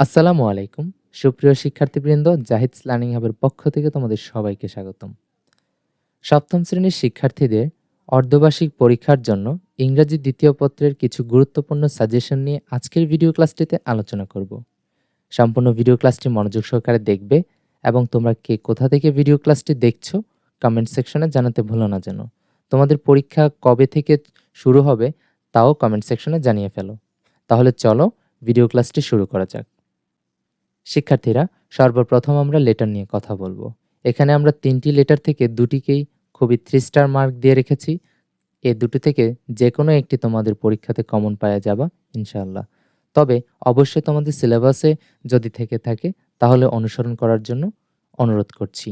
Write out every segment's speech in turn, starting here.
আসসালামু আলাইকুম। সুপ্রিয় শিক্ষার্থীবৃন্দ জাহিদস লার্নিং হাবের পক্ষ থেকে তোমাদের সবাইকে স্বাগতম। সপ্তম শ্রেণির শিক্ষার্থীদের অর্ধবার্ষিক পরীক্ষার জন্য ইংরাজি দ্বিতীয় পত্রের কিছু গুরুত্বপূর্ণ সাজেশন নিয়ে আজকের ভিডিও ক্লাসটিতে আলোচনা করব। সম্পূর্ণ ভিডিও ক্লাসটি মনোযোগ সহকারে দেখবে এবং তোমরা কে কোথা থেকে ভিডিও ক্লাসটি দেখছ কমেন্ট সেকশনে জানাতে ভুলো না যেন। তোমাদের পরীক্ষা কবে থেকে শুরু হবে তাও কমেন্ট সেকশনে জানিয়ে ফেলো। তাহলে চলো ভিডিও ক্লাসটি শুরু করা যাক। শিক্ষার্থীরা, সর্বপ্রথম আমরা লেটার নিয়ে কথা বলব। এখানে আমরা তিনটি লেটার থেকে দুটিকেই খুবই থ্রি স্টার মার্ক দিয়ে রেখেছি। এ দুটো থেকে যে কোনো একটি তোমাদের পরীক্ষাতে কমন পাওয়া যাবা, ইনশাআল্লাহ। তবে অবশ্যই তোমাদের সিলেবাসে যদি থেকে থাকে, তাহলে অনুসরণ করার জন্য অনুরোধ করছি।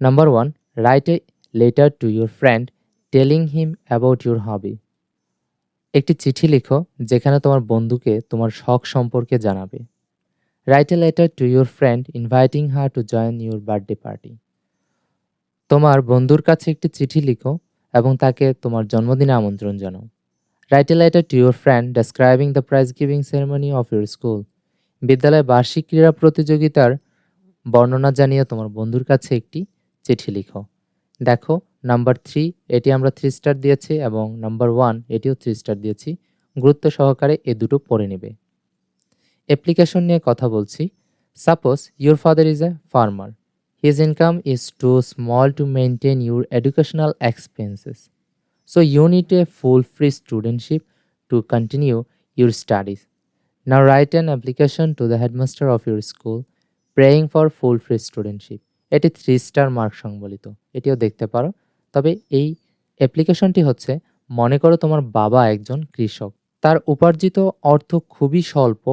Number one write a letter to your friend telling him about your hobby একটি চিঠি লিখো, যেখানে তোমার বন্ধুকে তোমার শখ সম্পর্কে জানাবে। Write a letter to your friend inviting her to join your birthday party তোমার বন্ধুর কাছে একটি চিঠি লিখো এবং তাকে তোমার জন্মদিনে আমন্ত্রণ জানাও। Write a letter to your friend describing the prize giving ceremony of your school বিদ্যালয়ে বার্ষিক ক্রীড়া প্রতিযোগিতার বর্ণনা জানিয়ে তোমার বন্ধুর কাছে একটি চিঠি লিখো। দেখো নাম্বার থ্রি এটি আমরা থ্রি স্টার দিয়েছি এবং নাম্বার ওয়ান এটিও থ্রি স্টার দিয়েছি। গুরুত্ব সহকারে এ দুটো পড়ে নেবে। অ্যাপ্লিকেশন নিয়ে কথা বলছি। Suppose your father is a farmer his income is too small to maintain your educational expenses so you need a full free studentship to continue your studies now write an application to the headmaster of your school praying for full free studentship এটি three star mark সংবলিত। এটিও দেখতে পারো। তবে এই অ্যাপ্লিকেশনটি হচ্ছে, মনে করো তোমার বাবা একজন কৃষক। তার উপার্জিত অর্থ খুবই স্বল্প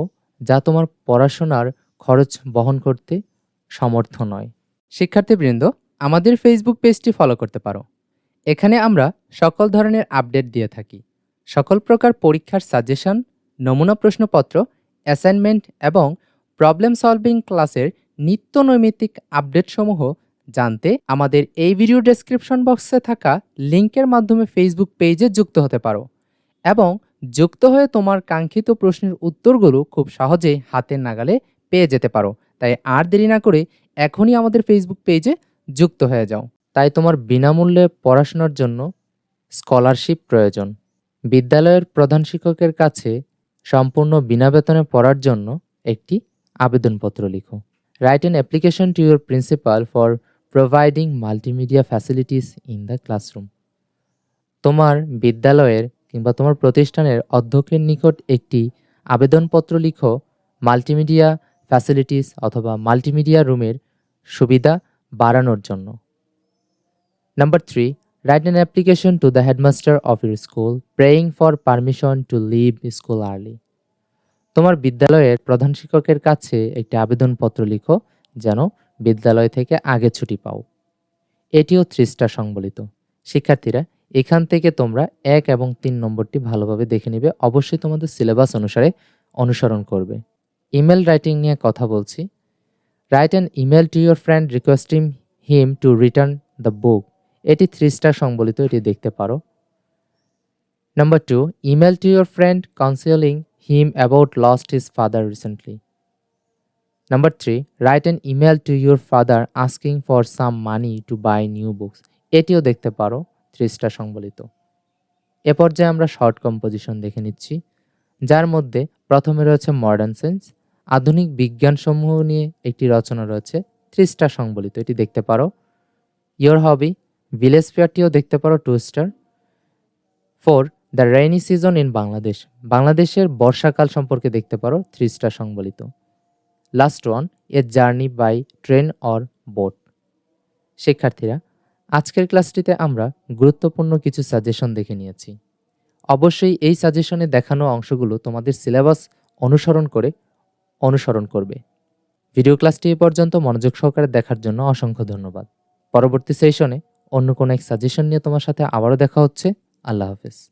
যা তোমার পড়াশোনার খরচ বহন করতে সমর্থ নয়। শিক্ষার্থীবৃন্দ, আমাদের ফেসবুক পেজটি ফলো করতে পারো। এখানে আমরা সকল ধরনের আপডেট দিয়ে থাকি। সকল প্রকার পরীক্ষার সাজেশন নমুনা প্রশ্নপত্র অ্যাসাইনমেন্ট এবং প্রবলেম সলভিং ক্লাসের নিত্য নৈমিত্তিক আপডেটসমূহ জানতে আমাদের এই ভিডিও ডেসক্রিপশন বক্সে থাকা লিঙ্কের মাধ্যমে ফেসবুক পেজে যুক্ত হতে পারো। এবং যুক্ত হয়ে তোমার কাঙ্ক্ষিত প্রশ্নের উত্তরগুলো খুব সহজেই হাতের নাগালে পেয়ে যেতে পারো। তাই আর দেরি না করে এখনই আমাদের ফেসবুক পেজে যুক্ত হয়ে যাও। তাই তোমার বিনামূল্যে পড়াশোনার জন্য স্কলারশিপ প্রয়োজন। বিদ্যালয়ের প্রধান শিক্ষকের কাছে সম্পূর্ণ বিনা বেতনে পড়ার জন্য একটি আবেদনপত্র লিখো। Write an application to your principal for providing multimedia facilities in the classroom তোমার বিদ্যালয়ের কিংবা তোমার প্রতিষ্ঠানের অধ্যক্ষের নিকট একটি আবেদনপত্র লিখো, মাল্টিমিডিয়া ফ্যাসিলিটিস অথবা মাল্টিমিডিয়া রুমের সুবিধা বাড়ানোর জন্য। Number three write an application to the headmaster of your school praying for permission to leave school early তোমার বিদ্যালয়ের প্রধান শিক্ষকের কাছে একটি আবেদনপত্র লিখো, যেন বিদ্যালয় থেকে আগে ছুটি পাও। এটিও থ্রি স্টার সংবলিত। শিক্ষার্থীরা এখান থেকে তোমরা এক এবং তিন নম্বরটি ভালোভাবে দেখে নিবে। অবশ্যই তোমাদের সিলেবাস অনুসারে অনুসরণ করবে। ইমেল রাইটিং নিয়ে কথা বলছি। Write an email to your friend requesting him to return the book এটি থ্রি স্টার সংবলিত, এটি দেখতে পারো। Number two email to your friend counselling him about lost his father recently number three write an email to your father asking for some money to buy new books এটিও দেখতে পারো। Star সংবলিত। এ পর্যায়ে আমরা short composition দেখে নিচ্ছি, যার মধ্যে প্রথমে রয়েছে মডার্ন সেন্স আধুনিক বিজ্ঞানসমূহ নিয়ে একটি রচনা রয়েছে থ্রি সংবলিত, এটি দেখতে পারো। ইয়োর হবি ভিলেজ ফেয়ারটিও দেখতে পারো two star four the rainy season in Bangladesh বাংলাদেশের বর্ষাকাল সম্পর্কে দেখতে পারো three সংবলিত। Last one a journey by train or boat শিক্ষার্থীরা আজকের ক্লাসটিতে আমরা গুরুত্বপূর্ণ কিছু সাজেশন দেখে নিয়েছি। অবশ্যই এই সাজেশনে দেখানো অংশগুলো তোমাদের সিলেবাস অনুসরণ করে অনুসরণ করবে। ভিডিও ক্লাসটি এ পর্যন্ত মনোযোগ সহকারে দেখার জন্য অসংখ্য ধন্যবাদ। পরবর্তী সেশনে অন্য কোনো এক সাজেশন নিয়ে তোমার সাথে আবারও দেখা হচ্ছে। আল্লাহ হাফেজ।